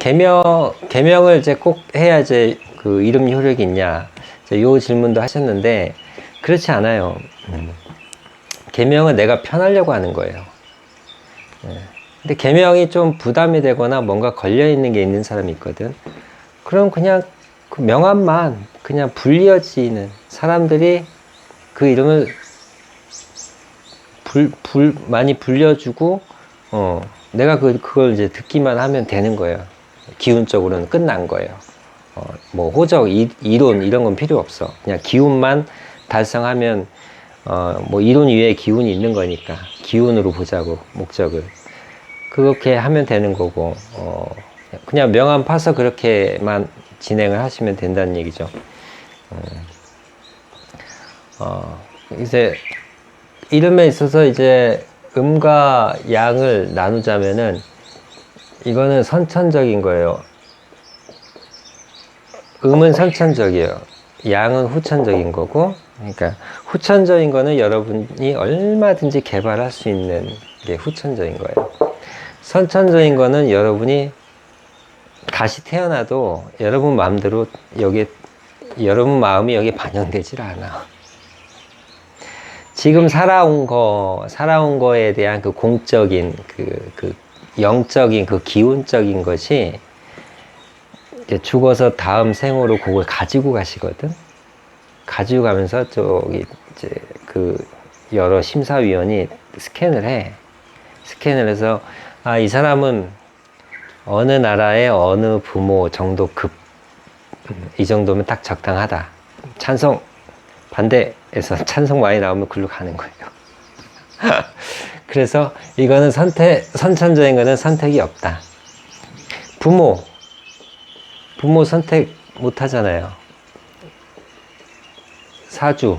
개명 개명을 이제 꼭 해야 이제 그 이름 효력이 있냐? 요 질문도 하셨는데 그렇지 않아요. 음. 개명은 내가 편하려고 하는 거예요. 예. 근데 개명이 좀 부담이 되거나 뭔가 걸려 있는 게 있는 사람이 있거든. 그럼 그냥 그 명함만 그냥 불리어지는 사람들이 그 이름을 불, 불 많이 불려주고 어 내가 그 그걸 이제 듣기만 하면 되는 거예요. 기운적으로는 끝난 거예요. 어, 뭐 호적, 이, 이론 이런 건 필요 없어. 그냥 기운만 달성하면 어, 뭐 이론 위에 기운이 있는 거니까 기운으로 보자고 목적을 그렇게 하면 되는 거고 어, 그냥 명함 파서 그렇게만 진행을 하시면 된다는 얘기죠. 음. 어, 이제 이름에 있어서 이제 음과 양을 나누자면은 이거는 선천적인 거예요. 음은 선천적이에요. 양은 후천적인 거고, 그러니까 후천적인 거는 여러분이 얼마든지 개발할 수 있는 게 후천적인 거예요. 선천적인 거는 여러분이 다시 태어나도 여러분 마음대로 여기 여러분 마음이 여기 반영되질 않아. 지금 살아온 거, 살아온 거에 대한 그 공적인, 그, 그, 영적인, 그 기운적인 것이 죽어서 다음 생으로 그걸 가지고 가시거든? 가지고 가면서 저기, 이제 그, 여러 심사위원이 스캔을 해. 스캔을 해서, 아, 이 사람은 어느 나라의 어느 부모 정도 급, 음, 이 정도면 딱 적당하다. 찬성, 반대에서 찬성 많이 나오면 글로 가는 거예요. 그래서 이거는 선택, 선천적인 거는 선택이 없다. 부모, 부모 선택 못 하잖아요. 사주,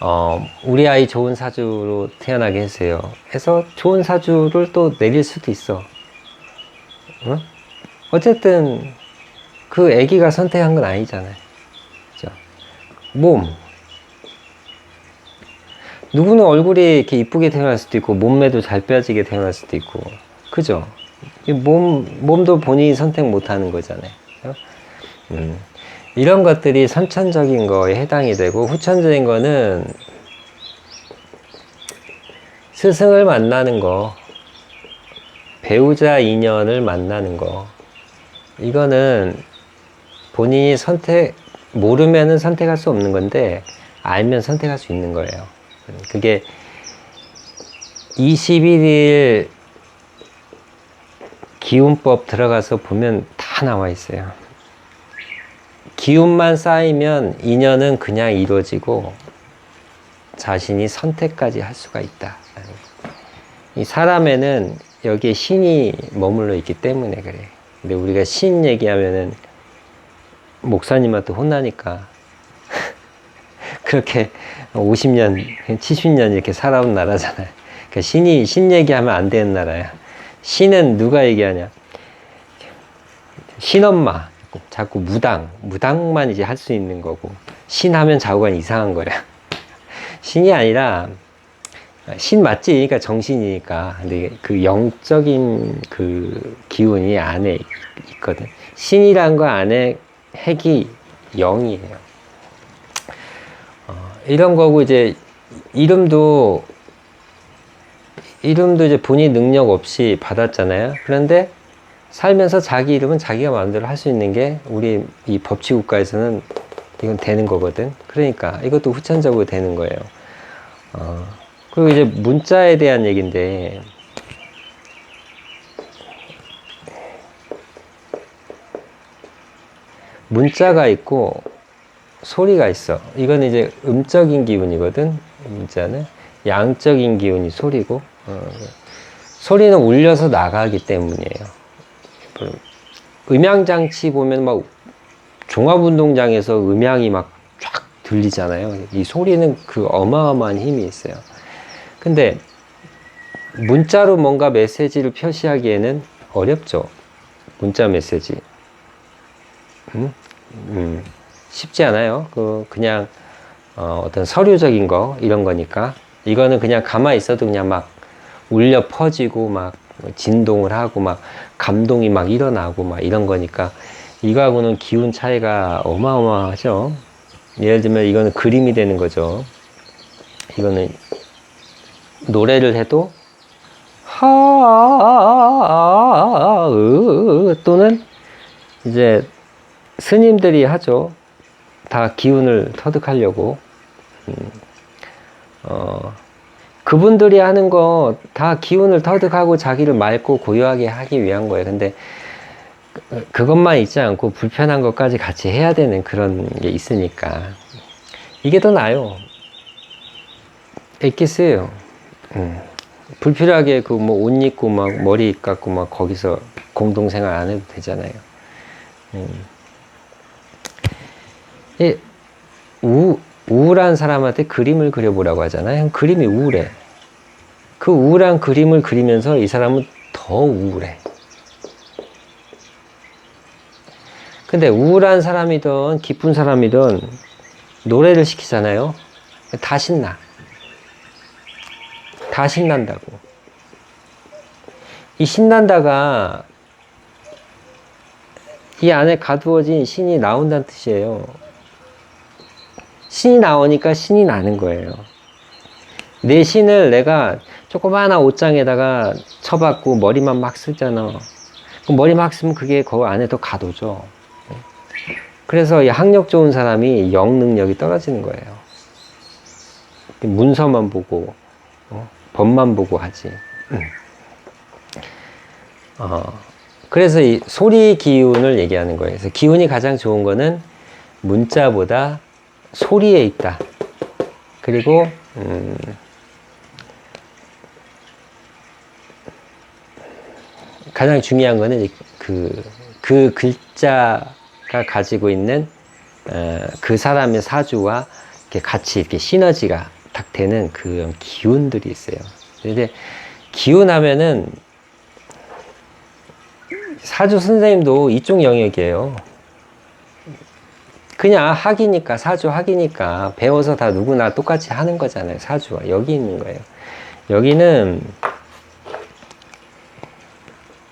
어, 우리 아이 좋은 사주로 태어나게 해주세요. 해서 좋은 사주를 또 내릴 수도 있어. 응? 어쨌든 그 아기가 선택한 건 아니잖아요. 그죠? 몸. 누구는 얼굴이 이렇게 이쁘게 태어날 수도 있고 몸매도 잘 빼지게 태어날 수도 있고 그죠? 이몸 몸도 본인이 선택 못 하는 거잖아요. 음. 이런 것들이 선천적인 거에 해당이 되고 후천적인 거는 스승을 만나는 거, 배우자 인연을 만나는 거, 이거는 본인이 선택, 모르면은 선택할 수 없는 건데, 알면 선택할 수 있는 거예요. 그게 21일 기운법 들어가서 보면 다 나와 있어요. 기운만 쌓이면 인연은 그냥 이루어지고 자신이 선택까지 할 수가 있다. 이 사람에는 여기에 신이 머물러 있기 때문에 그래. 근데 우리가 신 얘기하면은 목사님한테 혼나니까 그렇게 50년, 70년 이렇게 살아온 나라잖아요. 그러니까 신이 신 얘기하면 안 되는 나라야. 신은 누가 얘기하냐? 신엄마. 자꾸 무당, 무당만 이제 할 수 있는 거고 신하면 자꾸가 이상한 거야. 신이 아니라 신 맞지? 그러니까 정신이니까. 근데 그 영적인 그 기운이 안에 있거든. 신이란 거 안에 핵이 영이에요. 어, 이런 거고 이제 이름도 이름도 이제 본인 능력 없이 받았잖아요. 그런데 살면서 자기 이름은 자기가 마음대로 할 수 있는 게 우리 이 법치 국가에서는 이건 되는 거거든. 그러니까 이것도 후천적으로 되는 거예요. 어, 그리고 이제 문자에 대한 얘기인데 문자가 있고 소리가 있어. 이건 이제 음적인 기운이거든. 문자는 양적인 기운이 소리고 어, 소리는 울려서 나가기 때문이에요. 음향 장치 보면 막 종합 운동장에서 음향이 막 쫙 들리잖아요. 이 소리는 그 어마어마한 힘이 있어요. 근데 문자로 뭔가 메시지를 표시하기에는 어렵죠. 문자 메시지. 음? 음, 쉽지 않아요. 그 그냥 어, 어떤 서류적인 거 이런 거니까 이거는 그냥 가만히 있어도 그냥 막 울려 퍼지고 막뭐 진동을 하고 막 감동이 막 일어나고 막 이런 거니까 이거하고는 기운 차이가 어마어마하죠. 예를 들면 이거는 그림이 되는 거죠. 이거는 노래를 해도 하 으, 또는 이제 스님들이 하죠. 다 기운을 터득하려고. 음, 어, 그분들이 하는 거 다 기운을 터득하고 자기를 맑고 고요하게 하기 위한 거예요. 근데 그- 그것만 있지 않고 불편한 것까지 같이 해야 되는 그런 게 있으니까 이게 더 나아요. 있겠어요. 음. 불필요하게 그 뭐 옷 입고 막 머리 깎고 막 거기서 공동생활 안 해도 되잖아요. 음. 이 우, 우울한 사람한테 그림을 그려보라고 하잖아요. 그림이 우울해. 그 우울한 그림을 그리면서 이 사람은 더 우울해. 근데 우울한 사람이든 기쁜 사람이든 노래를 시키잖아요. 다 신나. 다 신난다고. 이 신난다가 이 안에 가두어진 신이 나온다는 뜻이에요. 신이 나오니까 신이 나는 거예요. 내 신을 내가 조그마한 옷장에다가 쳐박고 머리만 막 쓰잖아. 그 머리 막 쓰면 그게 그 안에 더 가둬져. 그래서 이 학력 좋은 사람이 영 능력이 떨어지는 거예요. 문서만 보고 어? 법만 보고 하지. 음. 어, 그래서 이 소리 기운을 얘기하는 거예요. 그래서 기운이 가장 좋은 거는 문자보다 소리에 있다. 그리고 음, 가장 중요한 거는 이 그, 그 글자가 가지고 있는 어, 그 사람의 사주와 이렇게 같이 이렇게 시너지가 딱 되는 그런 기운들이 있어요. 근데 기운 하면은 사주 선생님도 이쪽 영역이에요. 그냥 학이니까 사주 학이니까 배워서 다 누구나 똑같이 하는 거잖아요. 사주가 여기 있는 거예요. 여기는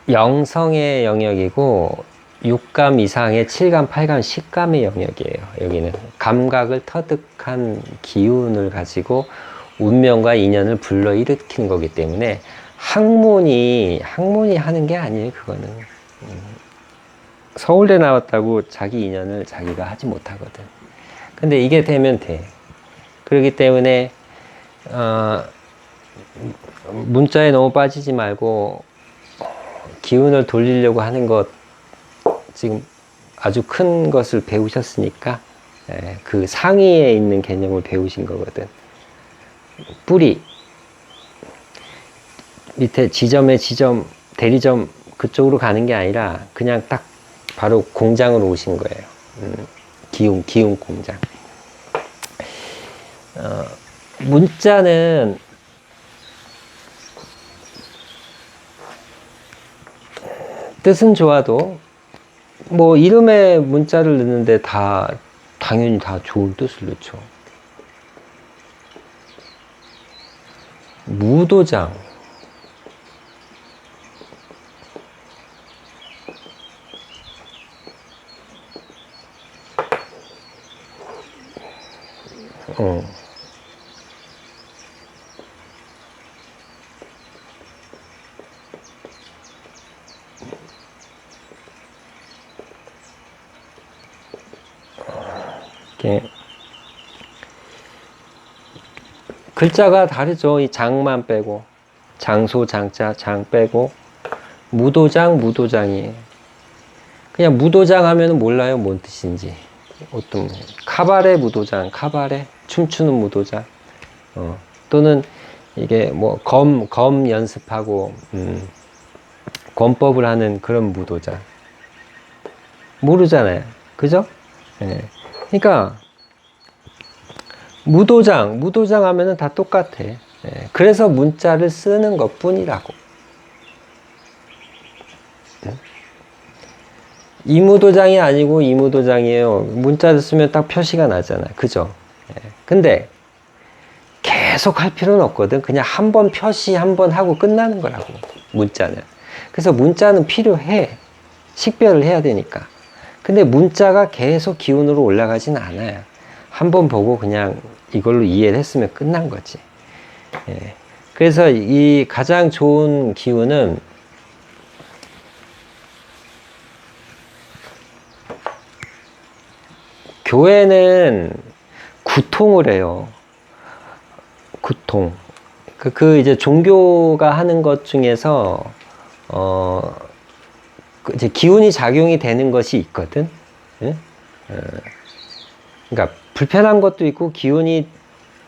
영성의 영역이고 육감 이상의 칠감, 팔감, 식감의 영역이에요. 여기는 감각을 터득한 기운을 가지고 운명과 인연을 불러 일으키는 거기 때문에 학문이 학문이 하는 게 아니에요. 그거는 음. 서울대 나왔다고 자기 인연을 자기가 하지 못하거든. 근데 이게 되면 돼. 그렇기 때문에 어, 문자에 너무 빠지지 말고 기운을 돌리려고 하는 것 지금 아주 큰 것을 배우셨으니까 예, 그 상위에 있는 개념을 배우신 거거든. 뿌리 밑에 지점에 지점 대리점 그쪽으로 가는 게 아니라 그냥 딱 바로 공장으로 오신 거예요. 음, 기운 기운 공장. 어, 문자는 뜻은 좋아도 뭐 이름에 문자를 넣는데 다 당연히 다 좋은 뜻을 넣죠. 무도장 어. 이렇게 글자가 다르죠. 이 장만 빼고 장소 장자 장 빼고 무도장 무도장이에요. 그냥 무도장 하면 몰라요 뭔 뜻인지. 어떤 카바레 무도장 카바레 춤추는 무도장 어, 또는 이게 뭐검검 연습하고 음, 권법을 하는 그런 무도장 모르잖아요. 그죠? 예. 그러니까 무도장, 무도장 하면은 다 똑같아. 예. 그래서 문자를 쓰는 것 뿐이라고. 예. 이무도장이 아니고 이무도장이에요. 문자를 쓰면 딱 표시가 나잖아. 그죠? 예. 근데 계속 할 필요는 없거든. 그냥 한 번 표시 한 번 하고 끝나는 거라고. 문자는. 그래서 문자는 필요해. 식별을 해야 되니까. 근데 문자가 계속 기운으로 올라가진 않아요. 한 번 보고 그냥 이걸로 이해를 했으면 끝난 거지. 예. 그래서 이 가장 좋은 기운은 교회는 구통을 해요. 구통. 그, 그 이제 종교가 하는 것 중에서 어, 그 이제 기운이 작용이 되는 것이 있거든. 예? 어, 그러니까 불편한 것도 있고 기운이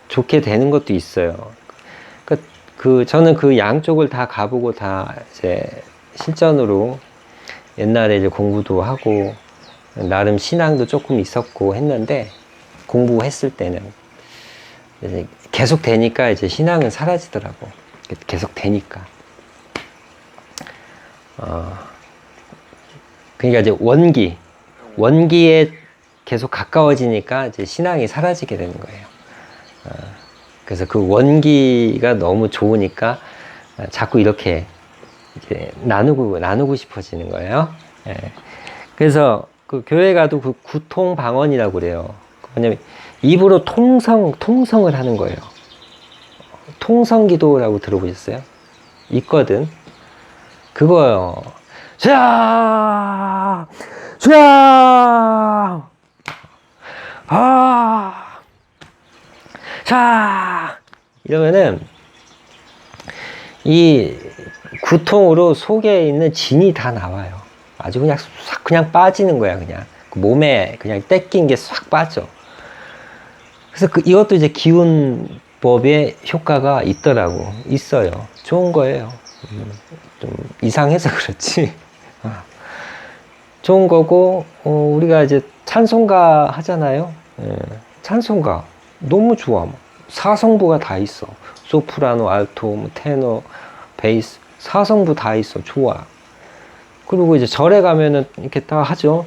좋게 되는 것도 있어요. 그, 그 저는 그 양쪽을 다 가보고 다 이제 실전으로 옛날에 이제 공부도 하고 나름 신앙도 조금 있었고 했는데 공부했을 때는 이제 계속 되니까 이제 신앙은 사라지더라고. 계속 되니까. 어, 그러니까 이제 원기, 원기에 계속 가까워지니까 이제 신앙이 사라지게 되는 거예요. 어, 그래서 그 원기가 너무 좋으니까 자꾸 이렇게 이제 나누고 나누고 싶어지는 거예요. 예. 그래서 그 교회 가도 그 구통 방언이라고 그래요. 뭐냐면 입으로 통성 통성을 하는 거예요. 통성 기도라고 들어보셨어요? 있거든. 그거요. 자, 자, 아, 자, 이러면은 이 구통으로 속에 있는 진이 다 나와요. 아주 그냥 싹 그냥 빠지는 거야 그냥 그 몸에 그냥 떼낀 게 싹 빠져. 그래서 그 이것도 이제 기운법의 효과가 있더라고 있어요. 좋은 거예요. 음, 좀 이상해서 그렇지. 어. 좋은 거고 어, 우리가 이제 찬송가 하잖아요. 예, 찬송가 너무 좋아. 뭐. 사성부가 다 있어. 소프라노, 알토, 뭐 테너, 베이스 사성부 다 있어. 좋아. 그리고 이제 절에 가면은 이렇게 딱 하죠.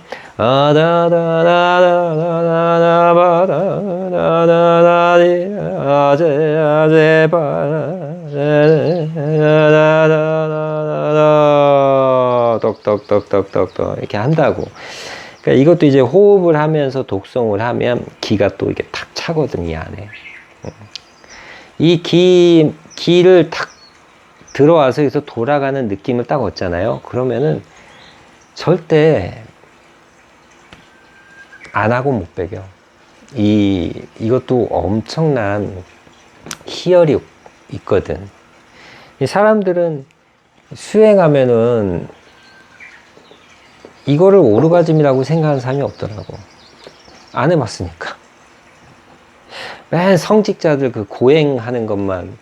떡떡떡떡떡떡 이렇게 한다고. 그러니까 이것도 이제 호흡을 하면서 독성을 하면 기가 또 이렇게 탁 차거든 이 안에. 이 기, 기를 탁 들어와서 여기서 돌아가는 느낌을 딱 얻잖아요. 그러면은 절대 안 하고 못 배겨. 이, 이것도 엄청난 희열이 있거든. 이 사람들은 수행하면은 이거를 오르가즘이라고 생각하는 사람이 없더라고. 안 해봤으니까. 맨 성직자들 그 고행하는 것만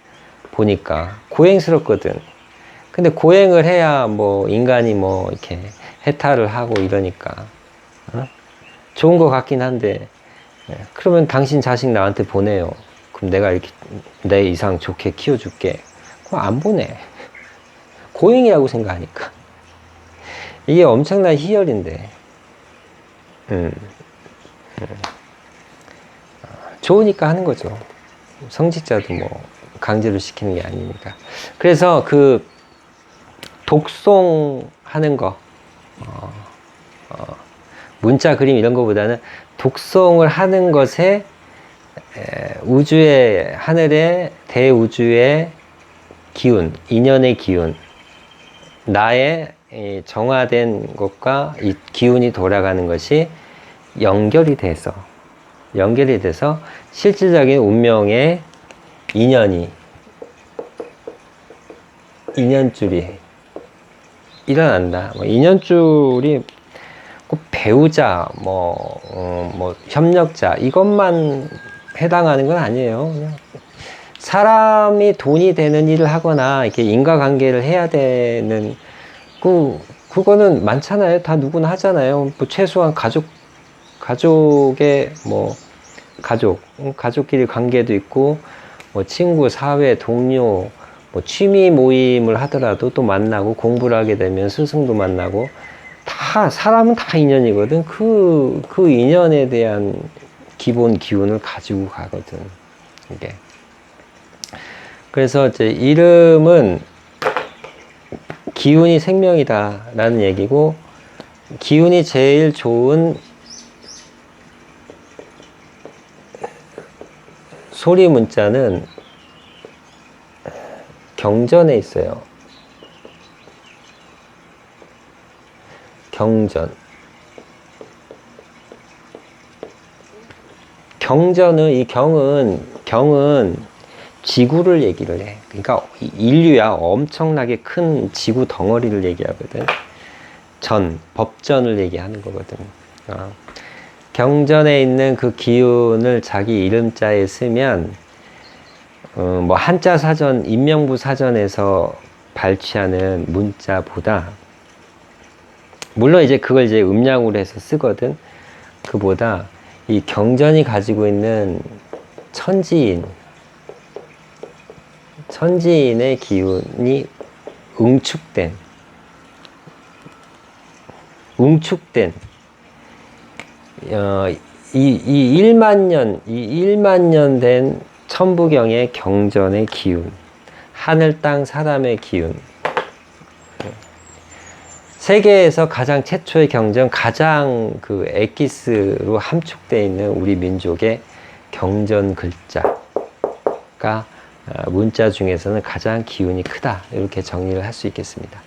보니까 고행스럽거든. 근데 고행을 해야 뭐 인간이 뭐 이렇게 해탈을 하고 이러니까 어? 좋은 것 같긴 한데 예. 그러면 당신 자식 나한테 보내요. 그럼 내가 이렇게 내 이상 좋게 키워줄게. 그럼 안 보내. 고행이라고 생각하니까. 이게 엄청난 희열인데. 음. 음. 좋으니까 하는 거죠. 성직자도 뭐 강제로 시키는 게 아니니까. 그래서 그 독송하는 거, 어, 어, 문자 그림 이런 거보다는 독송을 하는 것에 에, 우주의 하늘의 대우주의 기운, 인연의 기운, 나의 정화된 것과 이 기운이 돌아가는 것이 연결이 돼서 연결이 돼서 실질적인 운명의 인연이 인연줄이 일어난다. 뭐 인연줄이 꼭 배우자, 뭐, 어, 뭐 협력자 이것만 해당하는 건 아니에요. 그냥 사람이 돈이 되는 일을 하거나 이렇게 인과관계를 해야 되는 그 그거는 많잖아요. 다 누구나 하잖아요. 뭐 최소한 가족 가족의 뭐 가족 가족끼리 관계도 있고 뭐 친구, 사회, 동료, 뭐 취미 모임을 하더라도 또 만나고 공부를 하게 되면 스승도 만나고 다 사람은 다 인연이거든. 그, 그 인연에 대한 기본 기운을 가지고 가거든. 이게. 그래서 이제 이름은 기운이 생명이다라는 얘기고 기운이 제일 좋은 소리 문자는 경전에 있어요. 경전. 경전은 이 경은 경은 지구를 얘기를 해. 그러니까 이 인류야 엄청나게 큰 지구 덩어리를 얘기하거든. 전 법전을 얘기하는 거거든. 어. 경전에 있는 그 기운을 자기 이름자에 쓰면 어, 뭐 한자 사전 인명부 사전에서 발췌하는 문자보다 물론 이제 그걸 이제 음량으로 해서 쓰거든. 그보다 이 경전이 가지고 있는 천지인, 천지인의 기운이 응축된, 응축된, 어, 이, 이 1만 년, 이 1만 년 된 천부경의 경전의 기운, 하늘, 땅, 사람의 기운, 세계에서 가장 최초의 경전, 가장 그 엑기스로 함축되어 있는 우리 민족의 경전 글자가 아, 문자 중에서는 가장 기운이 크다. 이렇게 정리를 할 수 있겠습니다.